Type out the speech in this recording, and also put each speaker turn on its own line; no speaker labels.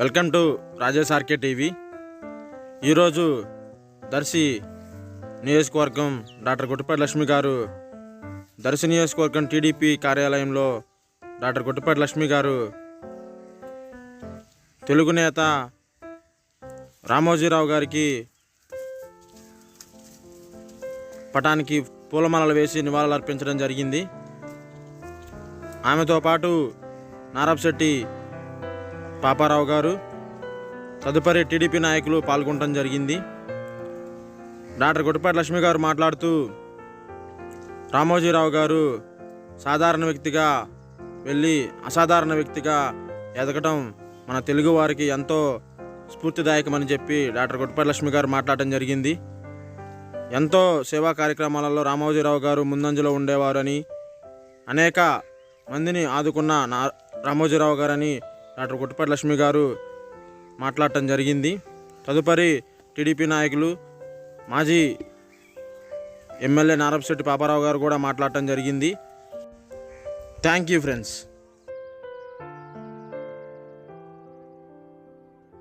Welcome to Rajesh RK TV. ఈరోజు దర్శి నియోజకవర్గం doctor Guttapati Lakshmi గారు దర్శి నియోజకవర్గం టీడీపీ కార్యాలయంలో డాక్టర్ గుట్టపాటి లక్ష్మి గారు తెలుగు నేత రామోజీరావు గారికి పటానికి పూలమాలలు వేసి నివాళులు అర్పించడం జరిగింది. ఆమెతో పాటు నారప్శెట్టి పాపారావు గారు తదుపరి టీడీపీ నాయకులు పాల్గొనడం జరిగింది. డాక్టర్ గుడిపాటి లక్ష్మి గారు మాట్లాడుతూ రామోజీరావు గారు సాధారణ వ్యక్తిగా వెళ్ళి అసాధారణ వ్యక్తిగా ఎదగటం మన తెలుగు వారికి ఎంతో స్ఫూర్తిదాయకమని చెప్పి డాక్టర్ గుడిపాటి లక్ష్మి గారు మాట్లాడటం జరిగింది. ఎంతో సేవా కార్యక్రమాలలో రామోజీరావు గారు ముందంజలో ఉండేవారని అనేక మందిని ఆదుకున్న నా రామోజీరావు గారని డాక్టర్ గుట్టపాటి లక్ష్మి గారు మాట్లాడటం జరిగింది. తదుపరి టీడీపీ నాయకులు మాజీ ఎమ్మెల్యే నారపశెట్టి పాపారావు గారు కూడా మాట్లాడటం జరిగింది. Thank you friends